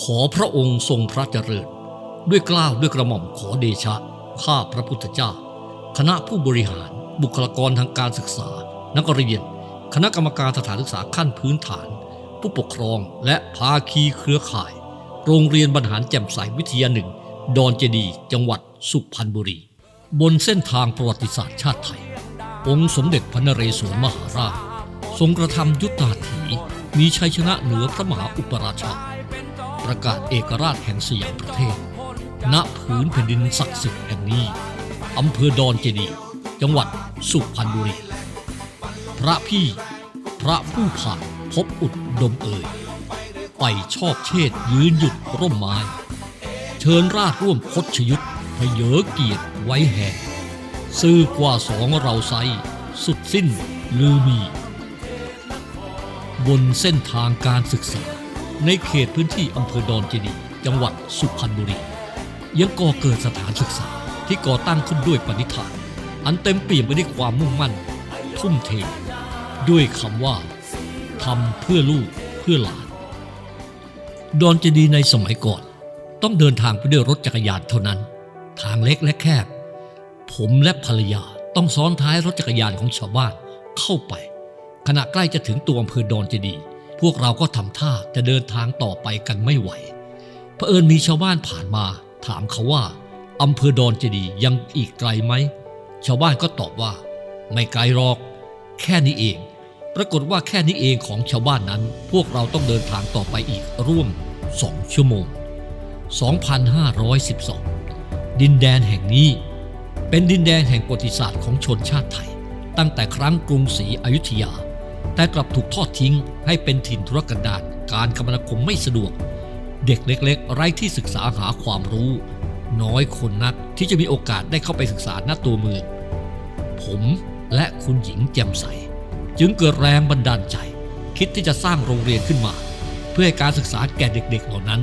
ขอพระองค์ทรงพระเจริญ ด้วยกล้าวด้วยกระหม่อมขอเดชะ ข้าพระพุทธเจ้า คณะผู้บริหาร บุคลากรทางการศึกษา นักเรียน คณะกรรมการสถานศึกษาขั้นพื้นฐาน ผู้ปกครองและภาคีเครือข่าย โรงเรียนบรรหารแจ่มใสวิทยาหนึ่ง ดอนเจดีย์จังหวัดสุพรรณบุรี บนเส้นทางประวัติศาสตร์ชาติไทย องค์สมเด็จพระนเรศวรมหาราช ทรงกระทำยุทธาถีมีชัยชนะเหนือพระมหาอุปราชา ประกาศเอกราชแห่งสยามประเทศ ณ ผืนแผ่นดินศักดิ์สิทธิ์แห่งนี้ อำเภอดอนเจดี จังหวัดสุพรรณบุรี พระพี่ พระผู้ผ่านพบอุดดมเอ่ย ไปชอบเชษยืนหยุดร่มไม้ เชิญราชร่วมคดชยุทธพเยอเกียรติไว้แห่งซื่อกว่าสองเราไซสุดสิ้นลือมี บนเส้นทางการศึกษา ในเขตพื้นที่อำเภอดอนเจดีย์จังหวัดสุพรรณบุรี ยังก่อเกิดสถานศึกษาที่ก่อตั้งขึ้นด้วยปณิธาน อันเต็มเปี่ยมไปด้วยความมุ่งมั่น ทุ่มเท ด้วยคำว่าทำเพื่อลูกเพื่อหลาน ดอนเจดีย์ในสมัยก่อน ต้องเดินทางไปด้วยรถจักรยานเท่านั้น ทางเล็กและแคบ ผมและภรรยาต้องซ้อนท้ายรถจักรยานของชาวบ้านเข้าไป ขณะใกล้จะถึงตัวอำเภอดอนเจดีย์ พวกเราก็ทำท่าจะเดินทางต่อไปกันไม่ไหวเผอิญมีชาวบ้านผ่านมา ถามเขาว่าอำเภอดอนเจดียังอีกไกลไหม ชาวบ้านก็ตอบว่า ไม่ไกลหรอก แค่นี้เอง ปรากฏว่าแค่นี้เองของชาวบ้านนั้น พวกเราต้องเดินทางต่อไปอีกร่วม2ชั่วโมง 2512 ดินแดนแห่งนี้ เป็นดินแดนแห่งประวัติศาสตร์ของชนชาติไทย ตั้งแต่ครั้งกรุงศรีอยุธยา แต่กลับถูกทอดทิ้งให้เป็นถิ่นธุรกันดารการคมนาคมไม่สะดวก เด็กเล็ก ๆ ไร้ที่ศึกษาหาความรู้ น้อยคนนักที่จะมีโอกาสได้เข้าไปศึกษาณตัวเมืองผมและคุณหญิงแจ่มใส จึงเกิดแรงบันดาลใจ คิดที่จะสร้างโรงเรียนขึ้นมา เพื่อให้การศึกษาแก่เด็กๆเหล่านั้น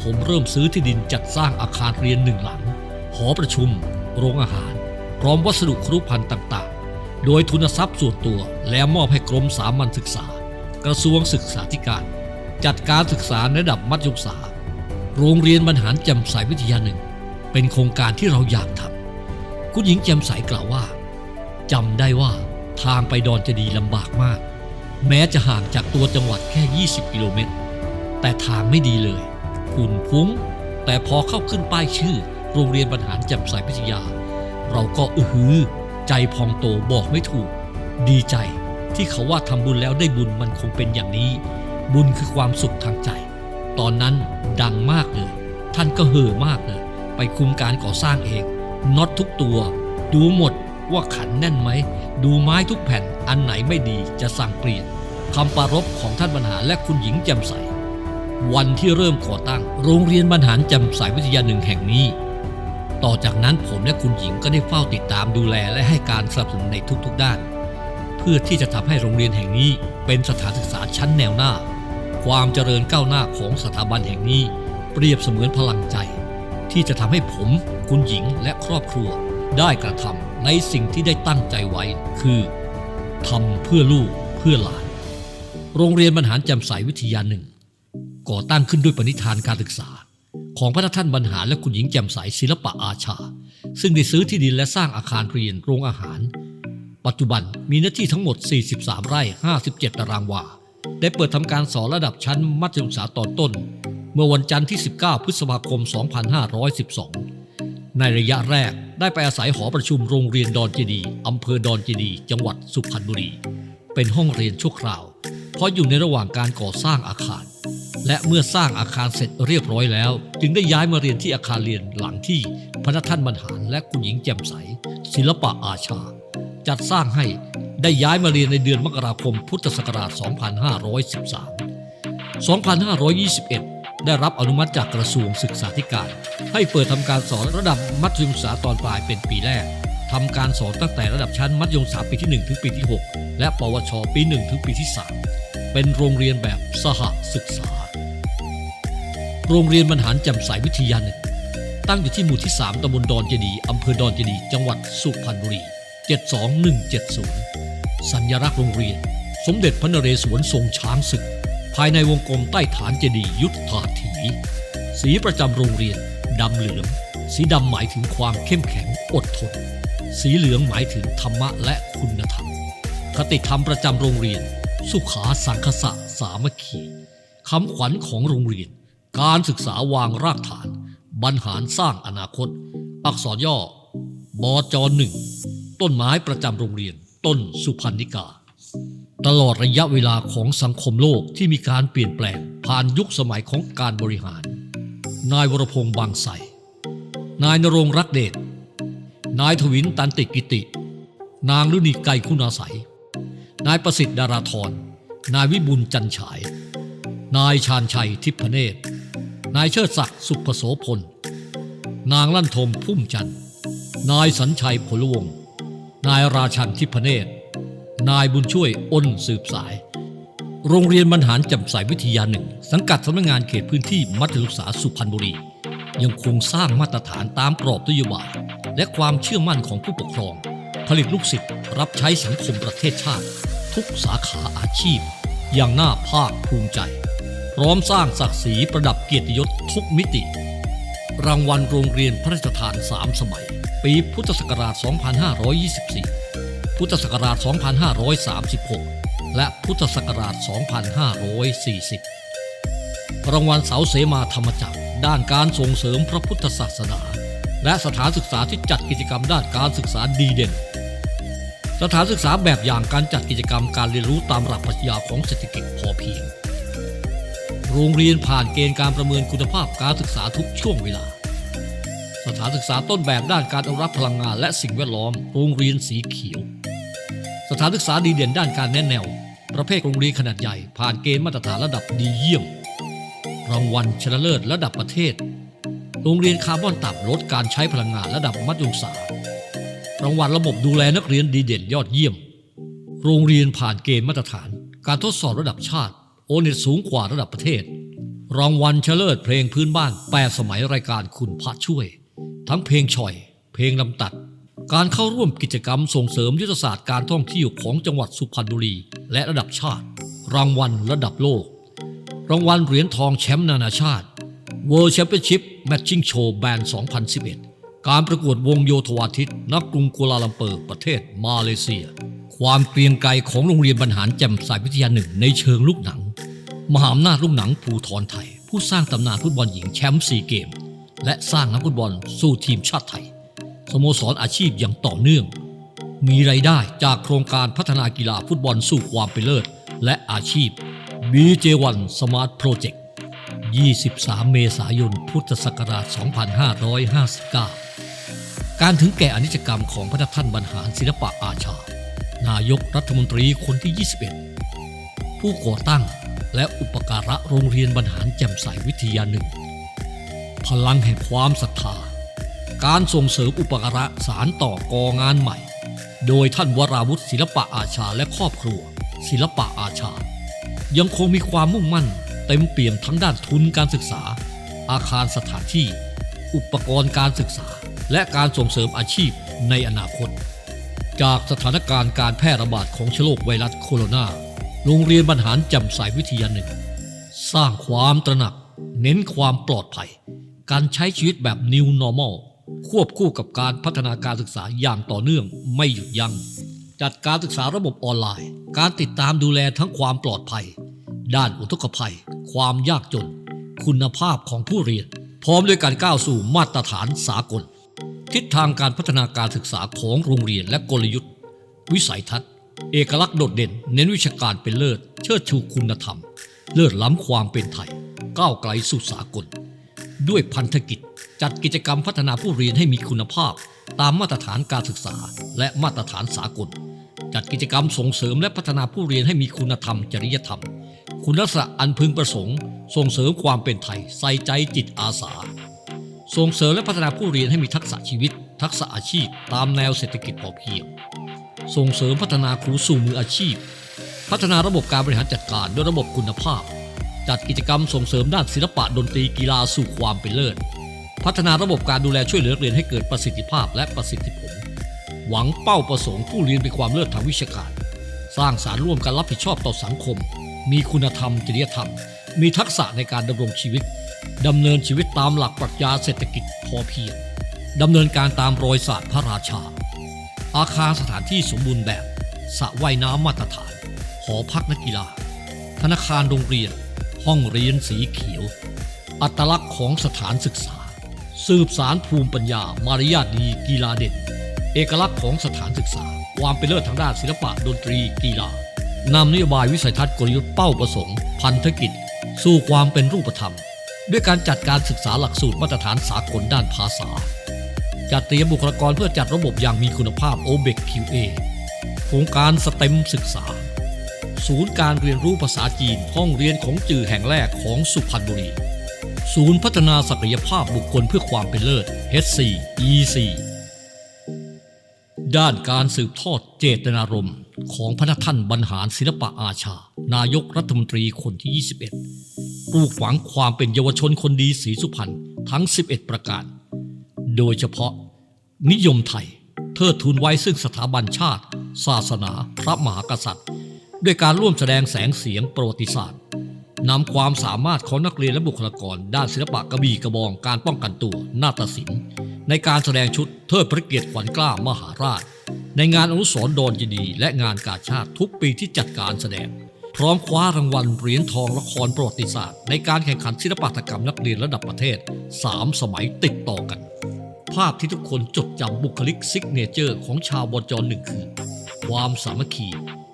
ผมเริ่มซื้อที่ดินจัดสร้างอาคารเรียนหนึ่งหลัง หอประชุม โรงอาหาร พร้อมวัสดุครุภัณฑ์ต่างๆ โดยทุนทรัพย์ส่วนตัวแล้วมอบให้กรมสามัญศึกษา กระทรวงศึกษาธิการ จัดการศึกษาในระดับมัธยมศึกษา โรงเรียนบรรหารแจ่มใสวิทยาหนึ่ง เป็นโครงการที่เราอยากทำคุณหญิงแจ่มใสกล่าวว่าจำได้ว่าทางไปดอนเจะดีลำบากมาก แม้จะห่างจากตัวจังหวัดแค่ 20 กิโลเมตร แต่ทางไม่ดีเลยฝุ่นฟุ้ง แต่พอเข้าขึ้นป้ายชื่อ โรงเรียนบรรหารแจ่มใสวิทยา เราก็อือหือ ใจพองโตบอกไม่ถูก ดีใจที่เขาว่าทำบุญแล้วได้บุญมันคงเป็นอย่างนี้ บุญคือความสุขทางใจ ตอนนั้นดังมากเลย ท่านก็เห่อมากเลย ไปคุมการก่อสร้างเองน็อตทุกตัว ดูหมดว่าขันแน่นไหม ดูไม้ทุกแผ่นอันไหนไม่ดีจะสั่งเปลี่ยนคำปรารภของท่านบรรหารและคุณหญิงแจ่มใส วันที่เริ่มก่อตั้ง โรงเรียนบรรหารแจ่มใสวิทยาหนึ่งแห่งนี้ ต่อจากนั้นผมและคุณหญิงก็ได้เฝ้าติดตามดูแลและให้การสนับสนุนในทุกๆด้าน เพื่อที่จะทำให้โรงเรียนแห่งนี้เป็นสถานศึกษาชั้นแนวหน้า ความเจริญก้าวหน้าของสถาบันแห่งนี้ เปรียบเสมือนพลังใจ ที่จะทำให้ผม คุณหญิงและครอบครัว ได้กระทำในสิ่งที่ได้ตั้งใจไว้ คือทำเพื่อลูกเพื่อหลาน โรงเรียนบรรหารแจ่มใสวิทยาหนึ่งก่อตั้งขึ้นด้วยปณิธานการศึกษา ของพระท่านบรรหารและคุณหญิงแจ่มใสศิลปะอาชา ซึ่งได้ซื้อที่ดินและสร้างอาคารเรียนโรงอาหาร ปัจจุบันมีเนื้อที่ทั้งหมด 43 ไร่ 57 ตารางวา ได้เปิดทำการสอนระดับชั้นมัธยมศึกษาตอนต้น เมื่อวันจันทร์ที่ 19 พฤษภาคม 2512 ในระยะแรกได้ไปอาศัยหอประชุมโรงเรียนดอนเจดีอำเภอดอนเจดี จังหวัดสุพรรณบุรี เป็นห้องเรียนชั่วคราว เพราะอยู่ในระหว่างการก่อสร้างอาคาร และเมื่อสร้างอาคารเสร็จเรียบร้อยแล้ว จึงได้ย้ายมาเรียนที่อาคารเรียนหลังที่พระท่านบรรหารและคุณหญิงแจ่มใส ศิลปะอาชา จัดสร้างให้ได้ย้ายมาเรียนในเดือนมกราคมพุทธศักราช 2513 2521 ได้รับอนุมัติจากกระทรวงศึกษาธิการ ให้เปิดทำการสอนระดับมัธยมศึกษาตอนปลายเป็นปีแรกทำการสอนตั้งแต่ระดับชั้นมัธยมศึกษาปีที่ 1 ถึงปีที่ 6 และปวช ปี 1 ถึงปีที่ 3 เป็นโรงเรียนแบบสหศึกษา โรงเรียนบรรหารแจ่มใสวิทยาหนึ่งตั้งอยู่ที่หมู่ที่ 3ตำบลดอนเจดีอำเภอดอนเจดี จังหวัดสุพรรณบุรี 72170 สัญลักษณ์โรงเรียน สมเด็จพระนเรศวรทรงช้างศึก ภายในวงกลมใต้ฐานเจดีย์ยุทธาถีสีประจำโรงเรียน ดำเหลือง สีดำหมายถึงความเข้มแข็งอดทน สีเหลืองหมายถึงธรรมะและคุณธรรม คติธรรมประจำโรงเรียน สุขาสังคสะสามัคคีคำขวัญของโรงเรียน การศึกษาวางรากฐาน บรรหารสร้างอนาคต อักษรย่อบจหนึ่ง ต้นไม้ประจำโรงเรียน ต้นสุพรรณิกา ตลอดระยะเวลาของสังคมโลกที่มีการเปลี่ยนแปลง ผ่านยุคสมัยของการบริหาร นายวรพงษ์บางไสนายนรงรักเดช นายทวินตันติกิติ นางลุนีไกคุณาศัย นายประสิทธิ์ดาราธรนายวิบุญจันฉาย นายชาญชัยทิพเนตร นายเชิดศักดิ์สุภโสพล นางลั่นทมพุ่มจันทร์นายสัญชัยผลวง นายราชันทิพเนตร นายบุญช่วยอ้นสืบสาย โรงเรียนบรรหารจำสายวิทยาหนึ่ง สังกัดสำนักงานเขตพื้นที่มัธยศึกษาสุพรรณบุรี ยังคงสร้างมาตรฐานตามกรอบนโยบายและความเชื่อมั่นของผู้ปกครอง ผลิตลูกศิษย์รับใช้สังคมประเทศชาติ ทุกสาขาอาชีพ อย่างน่าภาคภูมิใจ พร้อมสร้างศักดิ์ศรีประดับเกียรติยศทุกมิติ รางวัลโรงเรียนพระราชทาน 3 สมัย ปีพุทธศักราช 2524 พุทธศักราช 2536 และพุทธศักราช 2540 รางวัลเสาเสมาธรรมจักร ด้านการส่งเสริมพระพุทธศาสนา และสถานศึกษาที่จัดกิจกรรมด้านการศึกษาดีเด่นสถานศึกษาแบบอย่างการจัดกิจกรรมการเรียนรู้ตามหลักปรัชญาของเศรษฐกิจพอเพียง โรงเรียนผ่านเกณฑ์การประเมินคุณภาพการศึกษาทุกช่วงเวลา สถานศึกษาต้นแบบด้านการอนุรักษ์พลังงานและสิ่งแวดล้อม โรงเรียนสีเขียว สถานศึกษาดีเด่นด้านการแนะแนว ประเภทโรงเรียนขนาดใหญ่ ผ่านเกณฑ์มาตรฐานระดับดีเยี่ยม รางวัลชนะเลิศระดับประเทศ โรงเรียนคาร์บอนต่ำลดการใช้พลังงานระดับมัธยมศึกษารางวัลระบบดูแลนักเรียนดีเด่นยอดเยี่ยม โรงเรียนผ่านเกณฑ์มาตรฐาน การทดสอบระดับชาติ โอน็ตสูงกว่าระดับประเทศ รางวัลชนะเลิศเพลงพื้นบ้านแปสมัยรายการคุณพระช่วย ทั้งเพลงฉ่อย เพลงลำตัด การเข้าร่วมกิจกรรมส่งเสริมยุทธศาสตร์การท่องเที่ยวของจังหวัดสุพรรณบุรี และระดับชาติ รางวัลระดับโลก รางวัลเหรียญทองแชมป์นานาชาติ World Championship Matching Show Band 2011 การประกวดวงโยธวาทิตนักกรุงกัวลาลัมเปอร์ประเทศมาเลเซีย ความเกรียงไกรของโรงเรียนบรรหารแจ่มสายวิทยาหนึ่งในเชิงลูกหนัง มหาอำนาจลูกหนังภูทรไทย ผู้สร้างตำนานฟุตบอลหญิงแชมป์ซีเกม และสร้างนักฟุตบอลสู่ทีมชาติไทย สโมสรอาชีพอย่างต่อเนื่อง มีไรายได้จากโครงการพัฒนากีฬาฟุตบอลสู่ความเป็นเลิศ และอาชีพ BJ1 Smart Project 23 เมษายน พุทธศักราช 2559 การถึงแก่อนิจกรรมของพระท่านบรรหารศิลปะอาชา นายกรัฐมนตรีคนที่ 21 ผู้ก่อตั้ง และอุปการะโรงเรียนบรรหารแจ่มใสวิทยาหนึ่ง พลังแห่งความศรัทธา การส่งเสริมอุปการะสารต่อกองานใหม่ โดยท่านวราวุฒิศิลปะอาชาและครอบครัว ศิลปะอาชา ยังคงมีความมุ่งมั่น เต็มเปี่ยมทั้งด้านทุนการศึกษา อาคารสถานที่ อุปกรณ์การศึกษา และการส่งเสริมอาชีพในอนาคต จากสถานการณ์การแพร่ระบาดของเชื้อโรคไวรัสโคโรนา โรงเรียนบรรหารจำสายวิทยาหนึ่ง สร้างความตระหนัก เน้นความปลอดภัย การใช้ชีวิตแบบ New Normal ควบคู่กับการพัฒนาการศึกษาอย่างต่อเนื่องไม่หยุดยัง้งจัดการศึกษาระบบออนไลน์ การติดตามดูแลทั้งความปลอดภัย ด้านอุทกภัย ความยากจน คุณภาพของผู้เรียน พร้อมด้วยการก้าวสู่มาตรฐานสากล ทิศทางการพัฒนาการศึกษาของโรงเรียนและกลยุทธ์ วิสัยทัศน์ เอกลักษณ์โดดเด่น เน้นวิชาการเป็นเลิศ เชิดชูคุณธรรม เลิศล้ำความเป็นไทย ก้าวไกลสู่สากล ด้วยพันธกิจ จัดกิจกรรมพัฒนาผู้เรียนให้มีคุณภาพ ตามมาตรฐานการศึกษา และมาตรฐานสากล จัดกิจกรรมส่งเสริมและพัฒนาผู้เรียนให้มีคุณธรรม จริยธรรม คุณลักษณะอันพึงประสงค์ ส่งเสริมความเป็นไทย ใส่ใจจิตอาสา ส่งเสริมและพัฒนาผู้เรียนให้มีทักษะชีวิต ทักษะอาชีพ ตามแนวเศรษฐกิจพอเพียง ส่งเสริมพัฒนาครูสู่มืออาชีพ พัฒนาระบบการบริหารจัดการด้วยระบบคุณภาพ จัดกิจกรรมส่งเสริมด้านศิลปะดนตรีกีฬาสู่ความเป็นเลิศ พัฒนาระบบการดูแลช่วยเหลือเรียนให้เกิดประสิทธิภาพและประสิทธิผล หวังเป้าประสงค์ผู้เรียนมีความเลิศทางวิชาการ สร้างสารร่วมกันรับผิดชอบต่อสังคม มีคุณธรรม จริยธรรม มีทักษะในการดำรงชีวิตดำเนินชีวิตตามหลักปรัชญาเศรษฐกิจพอเพียงดำเนินการตามรอยศาสตร์พระราชา อาคารสถานที่สมบูรณ์แบบสระว่ายน้ำมาตรฐาน หอพักนักกีฬา ธนาคารโรงเรียน ห้องเรียนสีเขียว อัตลักษณ์ของสถานศึกษา สืบสารภูมิปัญญามารยาทดีกีฬาเด่น เอกลักษณ์ของสถานศึกษา ความเป็นเลิศทางด้านศิลปะดนตรีกีฬานำนโยบายวิสัยทัศน์กลยุทธ์เป้าประสงค์ พันธกิจ สู่ความเป็นรูปธรรม ด้วยการจัดการศึกษาหลักสูตรมาตรฐานสากลด้านภาษา จัดเตรียมบุคลากรเพื่อจัดระบบอย่างมีคุณภาพ o b e c QA โครงการสเต็มศึกษา ศูนย์การเรียนรู้ภาษาจีนห้องเรียนของจือแห่งแรกของสุพรรณบุรี ศูนย์พัฒนาศักยภาพบุคคลเพื่อความเป็นเลิศ HC EC ด้านการสืบทอดเจตนารมณ์ของพระท่านบรรหารศิลปะอาชา นายกรัฐมนตรีคนที่ 21 ปลูกฝังความเป็นเยาวชนคนดีสีสุพรรณทั้ง 11 ประการ โดยเฉพาะ นิยมไทย เทิดทูนไว้ซึ่งสถาบันชาติ ศาสนา พระมหากษัตริย์ ด้วยการร่วมแสดงแสงเสียงประวัติศาสตร์นำความสามารถของนักเรียนและบุคลากร ด้านศิลปะกระบี่กระบองการป้องกันตัวนาฏศิลป์ ในการแสดงชุดเทิดพระเกียรติขวัญกล้ามหาราช ในงานอนุสรณ์ดอนยินดีและงานกาชาติทุกปีที่จัดการแสดง พร้อมคว้ารางวัลเหรียญทองละครประวัติศาสตร์ ในการแข่งขันศิลปะกรรมนักเรียนระดับประเทศ 3 สมัยติดต่อกัน ภาพที่ทุกคนจดจำบุคลิกซิกเนเจอร์ของชาวบจหนึ่งคือ ความสามัคคี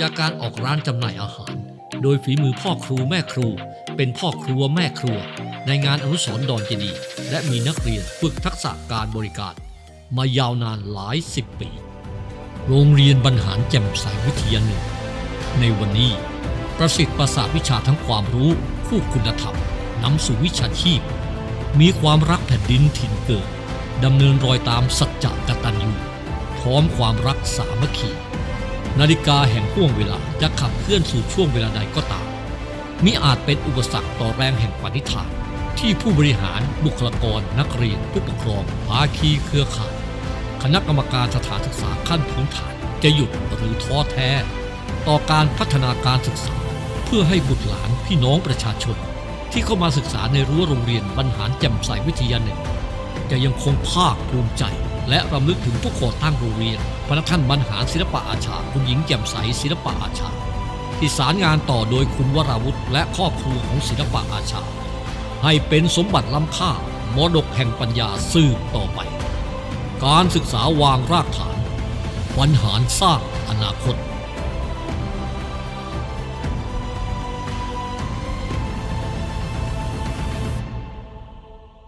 จากการออกร้านจำหน่ายอาหาร โดยฝีมือพ่อครูแม่ครู เป็นพ่อครัวแม่ครัว ในงานอนุสรณ์ดอนเจดี และมีนักเรียนฝึกทักษะการบริการ มายาวนานหลายสิบปี โรงเรียนบรรหารแจ่มใสวิทยาหนึ่ง ในวันนี้ ประสิทธิ์ประสาทวิชาทั้งความรู้ คู่คุณธรรมนำสู่วิชาชีพ มีความรักแผ่นดินถิ่นเกิด ดำเนินรอยตามสัจจะกตัญญูพร้อมความรักสามัคคี นาฬิกาแห่งห่วงเวลาจะขับเคลื่อนสู่ช่วงเวลาใดก็ตามมิอาจเป็นอุปสรรคต่อแรงแห่งปณิธาน ที่ผู้บริหารบุคลากร นักเรียน ผู้ปกครองภาคีเครือข่ายคณะกรรมการสถานศึกษาขั้นพื้นฐานจะหยุดหรือท้อแท้ ต่อการพัฒนาการศึกษา เพื่อให้บุตรหลานพี่น้องประชาชน ที่เข้ามาศึกษาในรั้วโรงเรียนบรรหารแจ่มใสวิทยาหนึ่ง จะยังคงภาคภูมิใจ และรำลึกถึงผู้ก่อตั้งโรงเรียนพระท่านบรรหารศิลปะอาชาคุณหญิงแจ่มใสศิลปะอาชา ที่สารงานต่อโดยคุณวราวุธและครอบครัวของศิลปะอาชา ให้เป็นสมบัติล้ำค่ามรดกแห่งปัญญาสืบต่อไป การศึกษาวางรากฐานบรรหารสร้างอนาคต